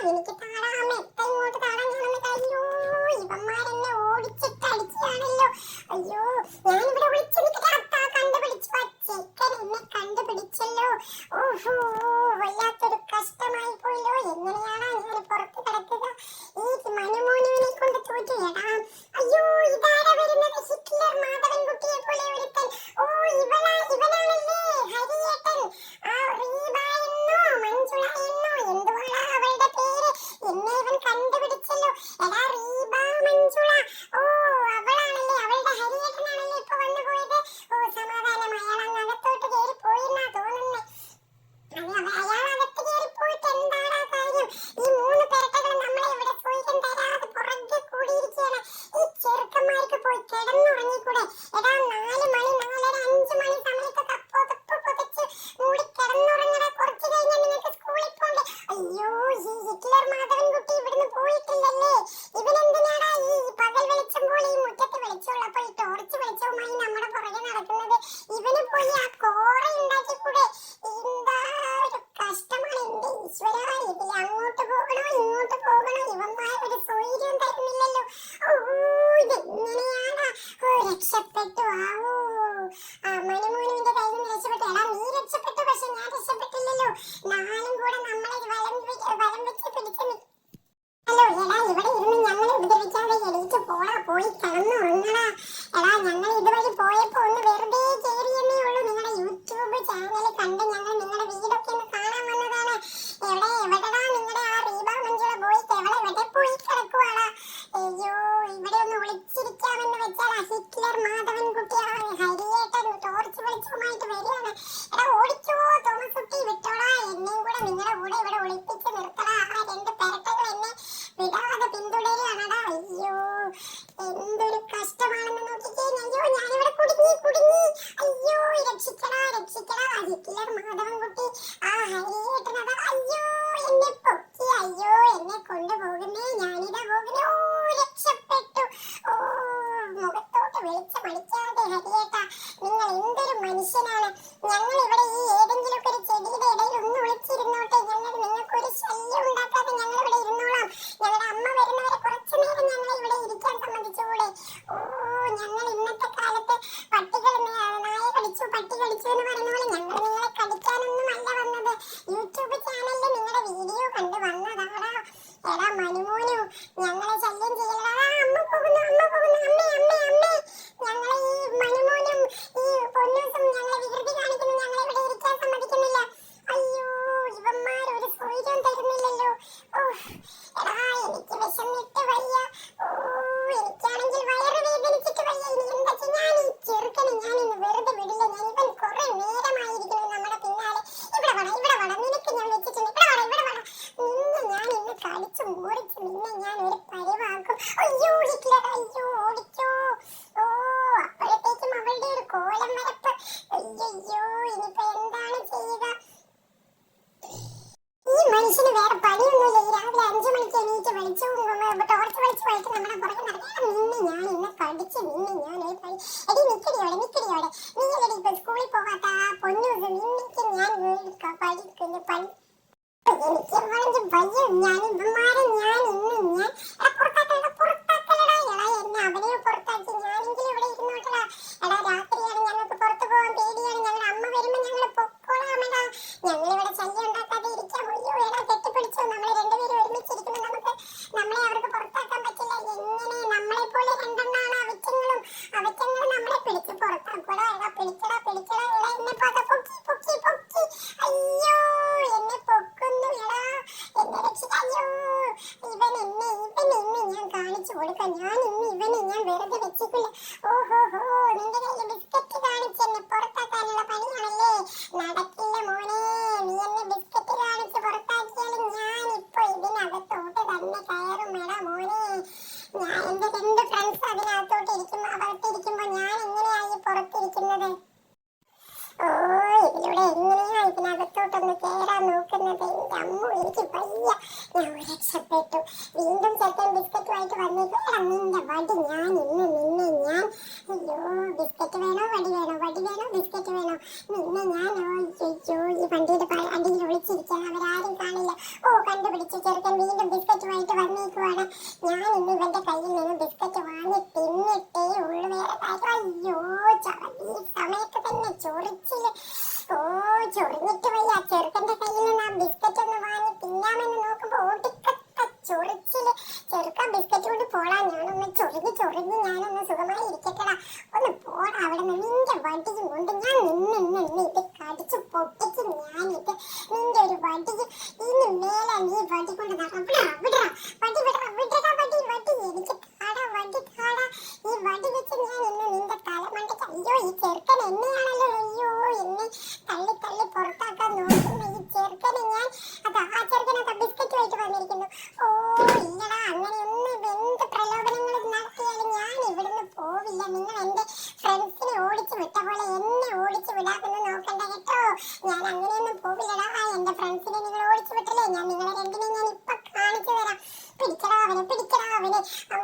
¿Qué tal? ഉറങ്ങിക്കൂടെ ഏതാ നാല് മണി നാലര അഞ്ച് മണി മനുഷ്യന് വേറെ പണിയൊന്നുമില്ല. ഈ രാവിലെ അഞ്ചു മണിക്ക് എണീറ്റ് വെളിച്ചു ടോർച്ച് വെളിച്ച് പോയിട്ട് നമ്മുടെ പുറകെ നടക്കണം നിന്ന് ഞാൻ ഇന്ന് പഠിച്ച് നിന്ന് ഞാൻ ഒരു പണി എടി നിക്കടിയോടെ നിക്കടിയോടെ നീ എടി ഇപ്പൊ സ്കൂളിൽ പോകാത്ത ആ പൊന്നൂസ് നിന്നിക്ക് ഞാൻ പഠിക്കുന്നു പണി എനിക്ക് വളരെ ഭയം ഞാൻ ഇവന്മാരെ ഞാൻ ഇന്ന് ഞാൻ. ഇന്ന് ഞാൻ വെറുതെ വെച്ചേക്കില്ല ഓഹോ ഹോ ബിസ്ക്കറ്റ് കാണിച്ച് പുറത്താക്കാനുള്ള പണിയാണല്ലേ? നടക്കില്ല മോനെ നീ എന്നെ ബിസ്ക്കറ്റ് കാണിച്ച് പുറത്ത് നിന്നെ ഞാൻ ചോദിച്ചു ഈ വണ്ടിയുടെ അടിയിൽ ഒളിച്ചിരിക്കാൻ അവരാരും കാണില്ല. ഓ കണ്ടുപിടിച്ച് ചെറുക്കൻ വീണ്ടും ബിസ്ക്കറ്റുമായിട്ട് വന്നേക്കുവാണ്. ഞാൻ ഇന്ന് ഇവന്റെ കയ്യിൽ നിന്ന് ബിസ്ക്കറ്റ് വാങ്ങി തിന്നിട്ടേ ഉള്ളു. വേറെ കാര്യം. അയ്യോ ഈ സമയത്ത് തന്നെ ചൊറിച്ചിൽ. ഓ ചൊറിഞ്ഞിട്ട് വയ്യ ചെറുക്കന്റെ കയ്യിൽ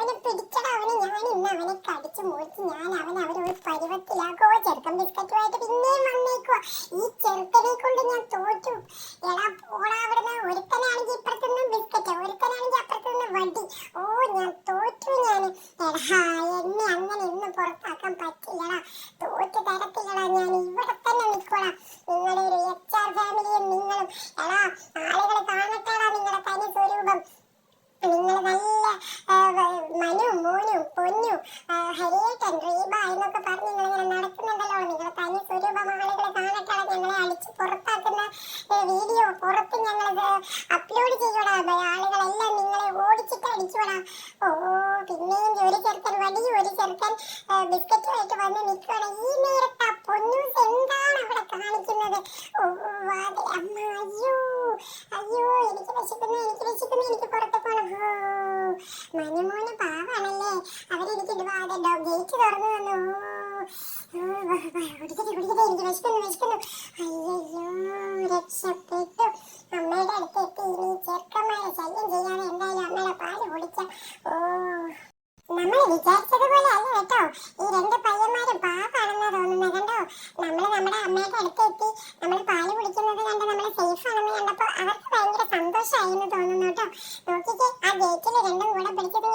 അവനെ പിടിച്ചടാ അവനെ ഞാൻ ഇന്ന് അവനെ കടിച്ചു മുറിച്ച് ഞാൻ അവനെ അവരോട് പരുവത്തിലാക്കോ ചെറുക്കൻ ബിസ്ക്കറ്റുമായിട്ട് പിന്നെയും വന്നേക്കോ ഈ ചെറുക്കനെ കൊണ്ട് ഞാൻ തോറ്റു. എടാ പോടാ അവിടുന്ന്. ഒരുത്തനാണെങ്കിൽ ഇപ്പുറത്തു നിന്ന് ബിസ്ക്കറ്റ് ഒരുത്തനാണെങ്കിൽ അപ്പുറത്തു നിന്ന് വടി. ഓ ഞാൻ തോറ്റു ഞാൻ എടാ എന്നെ അങ്ങനെ ഇന്ന് പുറത്താക്കാൻ പറ്റില്ലടാ. പറയുന്നത് അമ്മ അയ്യോ അയ്യോ എനിക്ക് വിശക്കുന്നു എനിക്ക് വിശക്കുന്നു എനിക്ക് പുറത്ത് പോകണം ഹോ. മനുമോന് പാവാണല്ലേ. അവരെനിക്ക് വാതണ്ടോ ഗേറ്റ് തുറന്നു തന്നു. കുടിക്കട്ടെ കുടിക്കട്ടെ എനിക്ക് വിശക്കുന്നു വിശക്കുന്നു. അയ്യോ രക്ഷപ്പെട്ടു. അമ്മയുടെ അടുത്ത് എത്തി. കേട്ടോ നോക്കിയിട്ട് ആ ഗേറ്റിൽ രണ്ടും കൂടെ പിടിച്ചത്